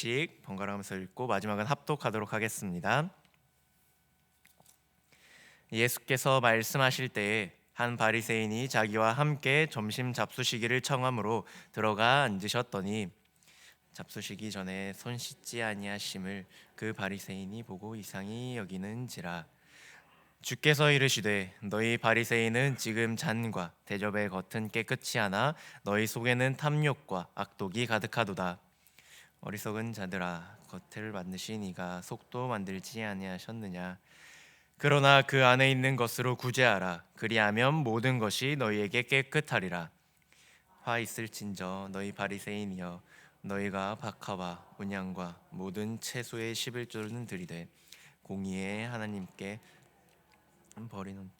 절씩 번갈아 가면서 읽고 마지막은 합독하도록 하겠습니다. 예수께서 말씀하실 때에 한 바리새인이 자기와 함께 점심 잡수시기를 청함으로 들어가 앉으셨더니 잡수시기 전에 손 씻지 아니하심을 그 바리새인이 보고 이상히 여기는지라 주께서 이르시되 너희 바리새인은 지금 잔과 대접의 겉은 깨끗이 하나 너희 속에는 탐욕과 악독이 가득하도다 어리석은 자들아 겉을 만드신 이가 속도 만들지 아니하셨느냐? 그러나 그 안에 있는 것으로 구제하라. 그리하면 모든 것이 너희에게 깨끗하리라. 화 있을진저 너희 바리새인이여 너희가 박하와 온양과 모든 채소의 11조는 들이되 공의에 하나님께 버리는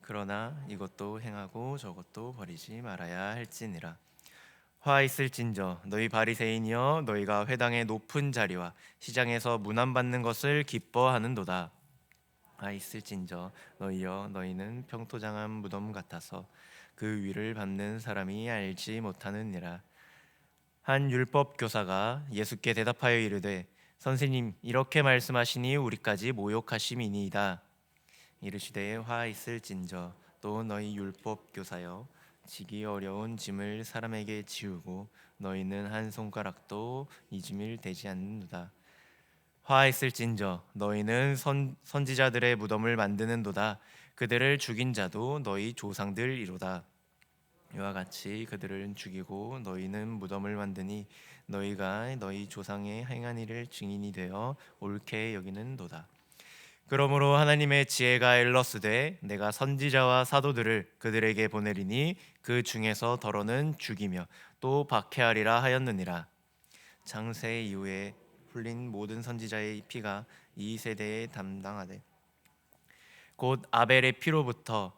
그러나 이것도 행하고 저것도 버리지 말아야 할지니라 화 있을진저 너희 바리새인이여 너희가 회당의 높은 자리와 시장에서 문안 받는 것을 기뻐하는도다. 화 있을진저 너희여 너희는 평토장한 무덤 같아서 그 위를 밟는 사람이 알지 못하느니라. 한 율법 교사가 예수께 대답하여 이르되 선생님 이렇게 말씀하시니 우리까지 모욕하심이니이다. 이르시되 화 있을진저 또 너희 율법 교사여 지기 어려운 짐을 사람에게 지우고 너희는 한 손가락도 이 짐을 대지 않는도다. 화 있을진저 너희는 선, 선지자들의 무덤을 만드는도다. 그들을 죽인 자도 너희 조상들이로다. 이와 같이 그들을 죽이고 너희는 무덤을 만드니 너희가 너희 조상의 행한 일을 증인이 되어 옳게 여기는도다 그러므로 하나님의 지혜가 일러스되 내가 선지자와 사도들을 그들에게 보내리니 그 중에서 더러는 죽이며 또 박해하리라 하였느니라. 장세 이후에 흘린 모든 선지자의 피가 이 세대에 담당하되 곧 아벨의 피로부터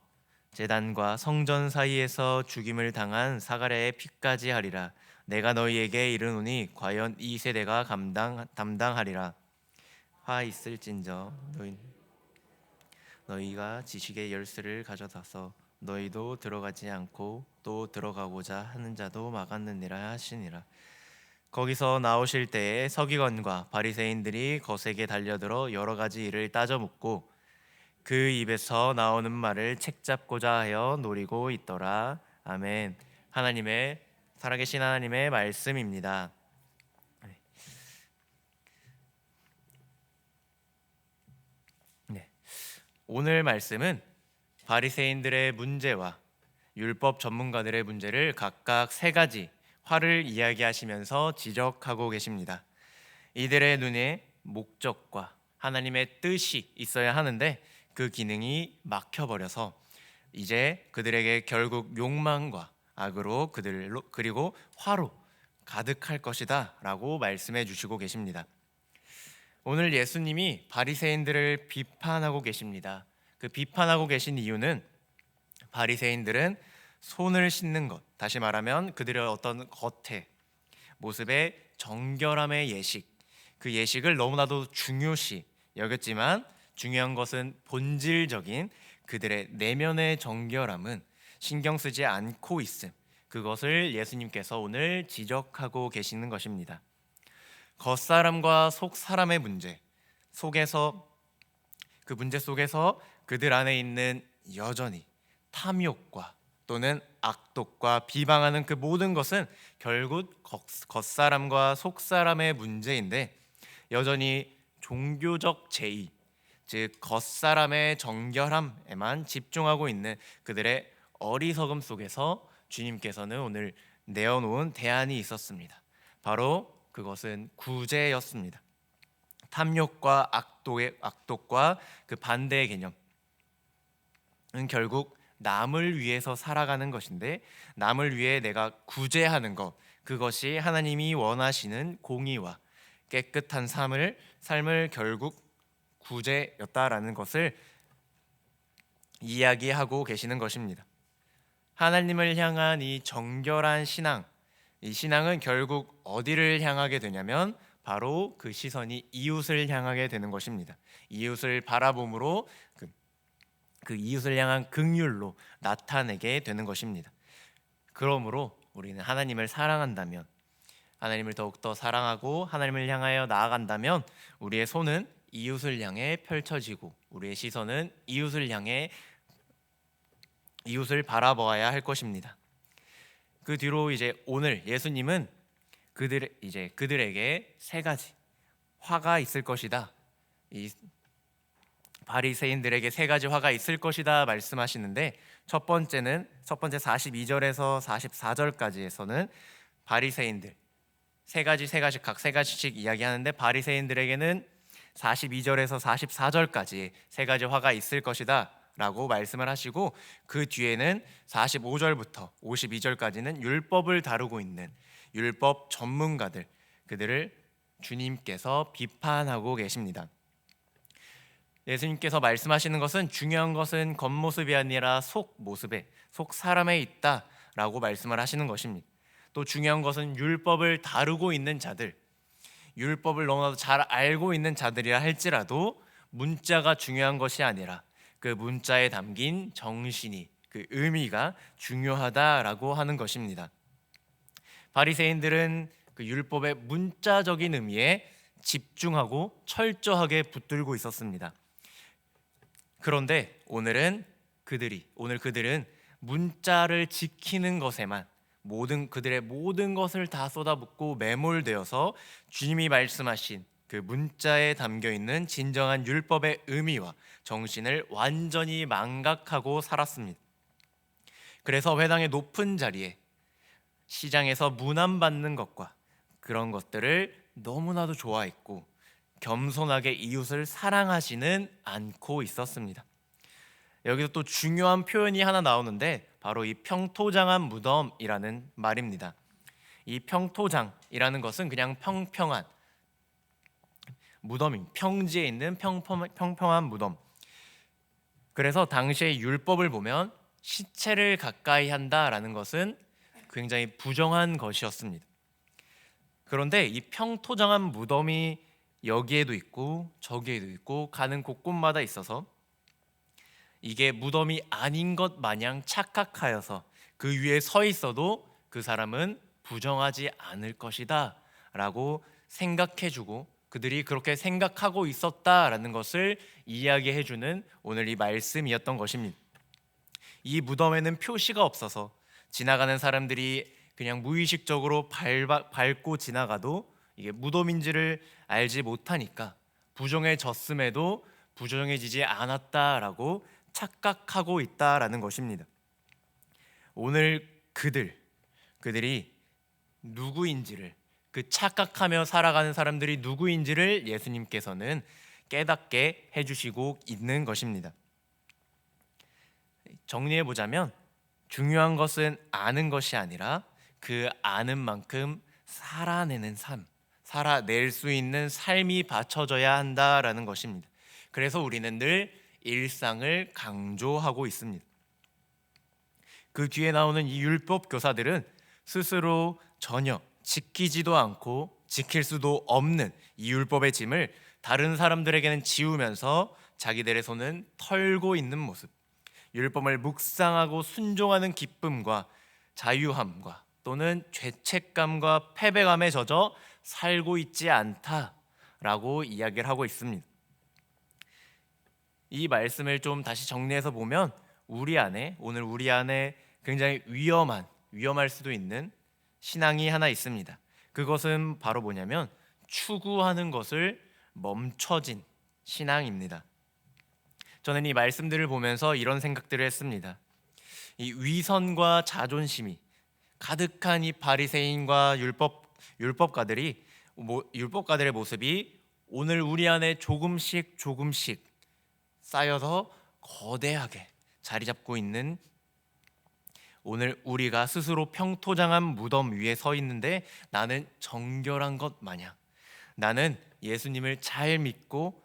제단과 성전 사이에서 죽임을 당한 사가랴의 피까지 하리라. 내가 너희에게 이르노니 과연 이 세대가 감당 담당하리라 화 있을진저 너희 너희가 지식의 열쇠를 가져다서 너희도 들어가지 않고 또 들어가고자 하는 자도 막았느니라 하시니라. 거기서 나오실 때에 서기관과 바리새인들이 거세게 달려들어 여러 가지 일을 따져 묻고 그 입에서 나오는 말을 책잡고자 하여 노리고 있더라. 아멘. 하나님의 살아계신 하나님의 말씀입니다. 오늘 말씀은 바리새인들의 문제와 율법 전문가들의 문제를 각각 세 가지 화를 이야기하시면서 지적하고 계십니다. 이들의 눈에 목적과 하나님의 뜻이 있어야 하는데 그 기능이 막혀버려서 이제 그들에게 결국 욕망과 악으로 그들로 그리고 화로 가득할 것이다라고 말씀해 주시고 계십니다. 오늘 예수님이 바리새인들을 비판하고 계십니다. 그 비판하고 계신 이유는 바리새인들은 손을 씻는 것, 다시 말하면 그들의 어떤 겉에 모습의 정결함의 예식, 그 예식을 너무나도 중요시 여겼지만 중요한 것은 본질적인 그들의 내면의 정결함은 신경 쓰지 않고 있음. 그것을 예수님께서 오늘 지적하고 계시는 것입니다. 겉사람과 속사람의 문제 속에서 그 문제 속에서 그들 안에 있는 여전히 탐욕과 또는 악독과 비방하는 그 모든 것은 결국 겉사람과 속사람의 문제인데 여전히 종교적 제의 즉 겉사람의 정결함에만 집중하고 있는 그들의 어리석음 속에서 주님께서는 오늘 내어놓은 대안이 있었습니다. 바로 그것은 구제였습니다. 탐욕과 악독의 악독과 그 반대의 개념은 결국 남을 위해서 살아가는 것인데 남을 위해 내가 구제하는 것 그것이 하나님이 원하시는 공의와 깨끗한 삶을 삶을 결국 구제였다라는 것을 이야기하고 계시는 것입니다. 하나님을 향한 이 정결한 신앙, 이 신앙은 결국 어디를 향하게 되냐면 바로 그 시선이 이웃을 향하게 되는 것입니다. 이웃을 바라봄으로 그, 그 이웃을 향한 긍휼로 나타내게 되는 것입니다. 그러므로 우리는 하나님을 사랑한다면 하나님을 더욱더 사랑하고 하나님을 향하여 나아간다면 우리의 손은 이웃을 향해 펼쳐지고 우리의 시선은 이웃을 향해 이웃을 바라보아야 할 것입니다. 그 뒤로 이제 오늘 예수님은 그들 이제 그들에게 세 가지 화가 있을 것이다. 이 바리새인들에게 세 가지 화가 있을 것이다 말씀하시는데 첫 번째는 첫 번째 42절에서 44절까지에서는 바리새인들 세 가지 세 가지 각 세 가지씩 이야기하는데 바리새인들에게는 42절에서 44절까지 세 가지 화가 있을 것이다. 라고 말씀을 하시고 그 뒤에는 45절부터 52절까지는 율법을 다루고 있는 율법 전문가들 그들을 주님께서 비판하고 계십니다. 예수님께서 말씀하시는 것은 중요한 것은 겉모습이 아니라 속 모습에 속 사람에 있다라고 말씀을 하시는 것입니다. 또 중요한 것은 율법을 다루고 있는 자들 율법을 너무나도 잘 알고 있는 자들이라 할지라도 문자가 중요한 것이 아니라 그 문자에 담긴 정신이 그 의미가 중요하다라고 하는 것입니다. 바리새인들은 그 율법의 문자적인 의미에 집중하고 철저하게 붙들고 있었습니다. 그런데 오늘은 그들이 오늘 그들은 문자를 지키는 것에만 모든 그들의 모든 것을 다 쏟아붓고 매몰되어서 주님이 말씀하신 그 문자에 담겨 있는 진정한 율법의 의미와 정신을 완전히 망각하고 살았습니다. 그래서 회당의 높은 자리에 시장에서 문안받는 것과 그런 것들을 너무나도 좋아했고 겸손하게 이웃을 사랑하지는 않고 있었습니다. 여기서 또 중요한 표현이 하나 나오는데 바로 이 평토장한 무덤이라는 말입니다. 이 평토장이라는 것은 그냥 평평한 무덤인 평지에 있는 평평, 평평한 무덤. 그래서 당시의 율법을 보면 시체를 가까이 한다라는 것은 굉장히 부정한 것이었습니다. 그런데 이 평토장한 무덤이 여기에도 있고 저기에도 있고 가는 곳곳마다 있어서 이게 무덤이 아닌 것 마냥 착각하여서 그 위에 서 있어도 그 사람은 부정하지 않을 것이다 라고 생각해주고 그들이 그렇게 생각하고 있었다라는 것을 이야기해 주는 오늘 이 말씀이었던 것입니다. 이 무덤에는 표시가 없어서 지나가는 사람들이 그냥 무의식적으로 밟아, 밟고 지나가도 이게 무덤인지를 알지 못하니까 부정해졌음에도 부정해지지 않았다라고 착각하고 있다라는 것입니다. 오늘 그들 그들이 누구인지를 그 착각하며 살아가는 사람들이 누구인지를 예수님께서는 깨닫게 해주시고 있는 것입니다. 정리해 보자면 중요한 것은 아는 것이 아니라 그 아는 만큼 살아내는 삶, 살아낼 수 있는 삶이 받쳐져야 한다라는 것입니다. 그래서 우리는 늘 일상을 강조하고 있습니다. 그 뒤에 나오는 이 율법 교사들은 스스로 전혀 지키지도 않고 지킬 수도 없는 이 율법의 짐을 다른 사람들에게는 지우면서 자기들의 손은 털고 있는 모습. 율법을 묵상하고 순종하는 기쁨과 자유함과 또는 죄책감과 패배감에 젖어 살고 있지 않다라고 이야기를 하고 있습니다. 이 말씀을 좀 다시 정리해서 보면 우리 안에 오늘 우리 안에 굉장히 위험한 위험할 수도 있는 신앙이 하나 있습니다. 그것은 바로 뭐냐면 추구하는 것을 멈춰진 신앙입니다. 저는 이 말씀들을 보면서 이런 생각들을 했습니다. 이 위선과 자존심이 가득한 이 바리새인과 율법 율법가들이 율법가들의 모습이 오늘 우리 안에 조금씩 조금씩 쌓여서 거대하게 자리 잡고 있는 오늘 우리가 스스로 평토장한 무덤 위에 서 있는데 나는 정결한 것 마냥 나는 예수님을 잘 믿고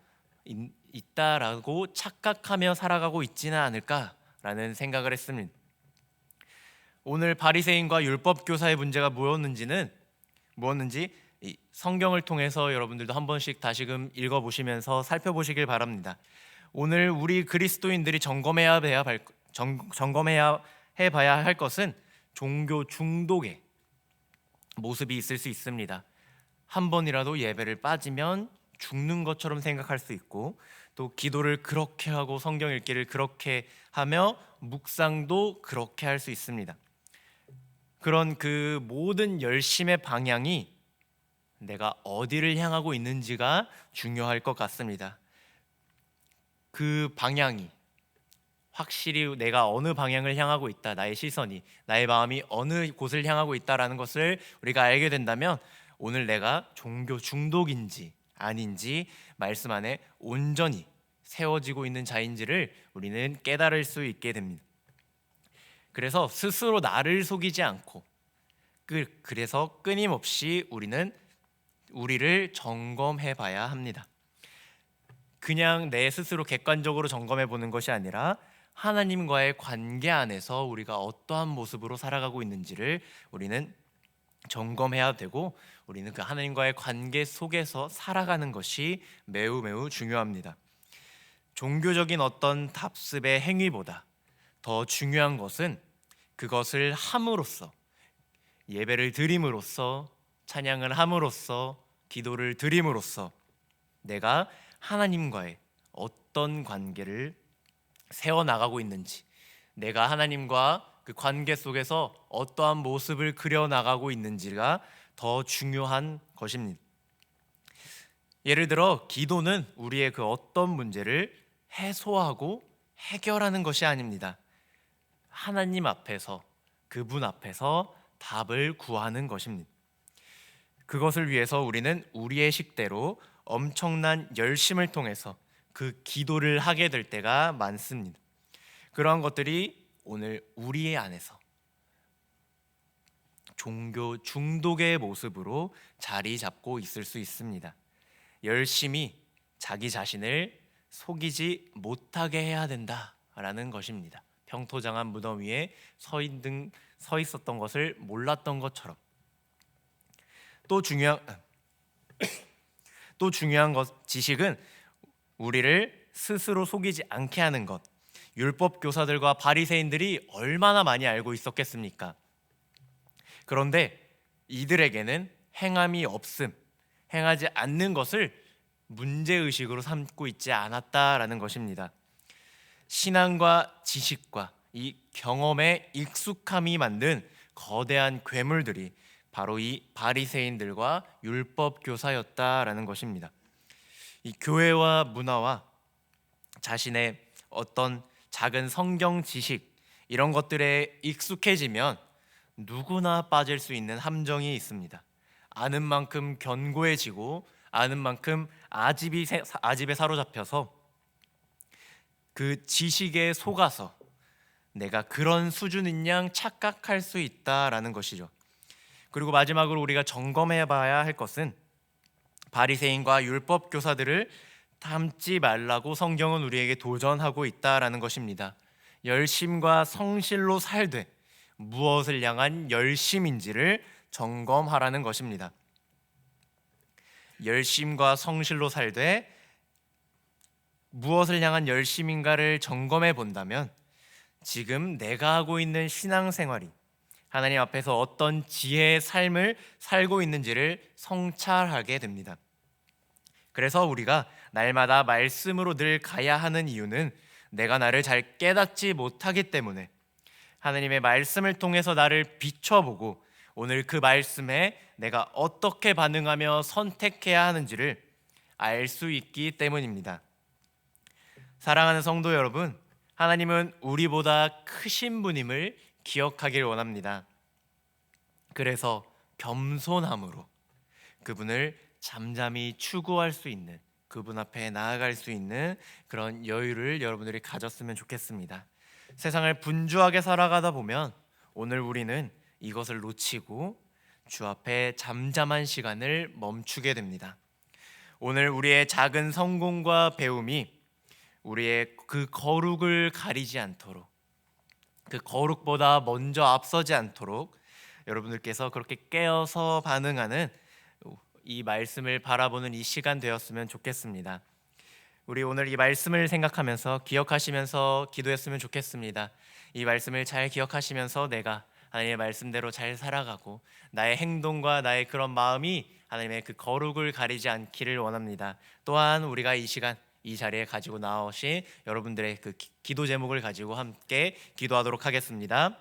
있다라고 착각하며 살아가고 있지는 않을까라는 생각을 했습니다. 오늘 바리새인과 율법 교사의 문제가 뭐였는지는 무엇는지 성경을 통해서 여러분들도 한 번씩 다시금 읽어 보시면서 살펴보시길 바랍니다. 오늘 우리 그리스도인들이 점검해야 해야 점, 점검해야 해봐야 할 것은 종교 중독에 모습이 있을 수 있습니다. 한 번이라도 예배를 빠지면 죽는 것처럼 생각할 수 있고 또 기도를 그렇게 하고 성경 읽기를 그렇게 하며 묵상도 그렇게 할 수 있습니다. 그런 그 모든 열심의 방향이 내가 어디를 향하고 있는지가 중요할 것 같습니다. 그 방향이 확실히 내가 어느 방향을 향하고 있다, 나의 시선이, 나의 마음이 어느 곳을 향하고 있다라는 것을 우리가 알게 된다면 오늘 내가 종교 중독인지 아닌지 말씀 안에 온전히 세워지고 있는 자인지를 우리는 깨달을 수 있게 됩니다. 그래서 스스로 나를 속이지 않고 그- 그래서 끊임없이 우리는 우리를 점검해 봐야 합니다. 그냥 내 스스로 객관적으로 점검해 보는 것이 아니라 하나님과의 관계 안에서 우리가 어떠한 모습으로 살아가고 있는지를 우리는 점검해야 되고 우리는 그 하나님과의 관계 속에서 살아가는 것이 매우 매우 중요합니다. 종교적인 어떤 답습의 행위보다 더 중요한 것은 그것을 함으로써 예배를 드림으로써 찬양을 함으로써 기도를 드림으로써 내가 하나님과의 어떤 관계를 세워 나가고 있는지 내가 하나님과 그 관계 속에서 어떠한 모습을 그려 나가고 있는지가 더 중요한 것입니다. 예를 들어 기도는 우리의 그 어떤 문제를 해소하고 해결하는 것이 아닙니다. 하나님 앞에서 그분 앞에서 답을 구하는 것입니다. 그것을 위해서 우리는 우리의 식대로 엄청난 열심을 통해서 그 기도를 하게 될 때가 많습니다. 그러한 것들이 오늘 우리의 안에서 종교 중독의 모습으로 자리 잡고 있을 수 있습니다. 열심히 자기 자신을 속이지 못하게 해야 된다라는 것입니다. 평토장한 무덤 위에 서 있는 서 있었던 것을 몰랐던 것처럼 또 중요한 또 중요한 것 지식은 우리를 스스로 속이지 않게 하는 것. 율법 교사들과 바리새인들이 얼마나 많이 알고 있었겠습니까? 그런데 이들에게는 행함이 없음, 행하지 않는 것을 문제 의식으로 삼고 있지 않았다라는 것입니다. 신앙과 지식과 이 경험에 익숙함이 만든 거대한 괴물들이 바로 이 바리새인들과 율법 교사였다라는 것입니다. 이 교회와 문화와 자신의 어떤 작은 성경 지식 이런 것들에 익숙해지면 누구나 빠질 수 있는 함정이 있습니다. 아는 만큼 견고해지고 아는 만큼 아집이 아집에 사로잡혀서 그 지식에 속아서 내가 그런 수준인 양 착각할 수 있다라는 것이죠. 그리고 마지막으로 우리가 점검해 봐야 할 것은 바리새인과 율법 교사들을 닮지 말라고 성경은 우리에게 도전하고 있다라는 것입니다. 열심과 성실로 살되 무엇을 향한 열심인지를 점검하라는 것입니다. 열심과 성실로 살되 무엇을 향한 열심인가를 점검해 본다면 지금 내가 하고 있는 신앙생활이 하나님 앞에서 어떤 지혜의 삶을 살고 있는지를 성찰하게 됩니다. 그래서 우리가 날마다 말씀으로 늘 가야 하는 이유는 내가 나를 잘 깨닫지 못하기 때문에 하나님의 말씀을 통해서 나를 비춰보고 오늘 그 말씀에 내가 어떻게 반응하며 선택해야 하는지를 알 수 있기 때문입니다. 사랑하는 성도 여러분, 하나님은 우리보다 크신 분임을 기억하길 원합니다. 그래서 겸손함으로 그분을 잠잠히 추구할 수 있는 그분 앞에 나아갈 수 있는 그런 여유를 여러분들이 가졌으면 좋겠습니다. 세상을 분주하게 살아가다 보면 오늘 우리는 이것을 놓치고 주 앞에 잠잠한 시간을 멈추게 됩니다. 오늘 우리의 작은 성공과 배움이 우리의 그 거룩을 가리지 않도록 그 거룩보다 먼저 앞서지 않도록 여러분들께서 그렇게 깨어서 반응하는 이 말씀을 바라보는 이 시간 되었으면 좋겠습니다. 우리 오늘 이 말씀을 생각하면서 기억하시면서 기도했으면 좋겠습니다. 이 말씀을 잘 기억하시면서 내가 하나님의 말씀대로 잘 살아가고 나의 행동과 나의 그런 마음이 하나님의 그 거룩을 가리지 않기를 원합니다. 또한 우리가 이 시간 이 자리에 가지고 나오신 여러분들의 그 기- 기도 제목을 가지고 함께 기도하도록 하겠습니다.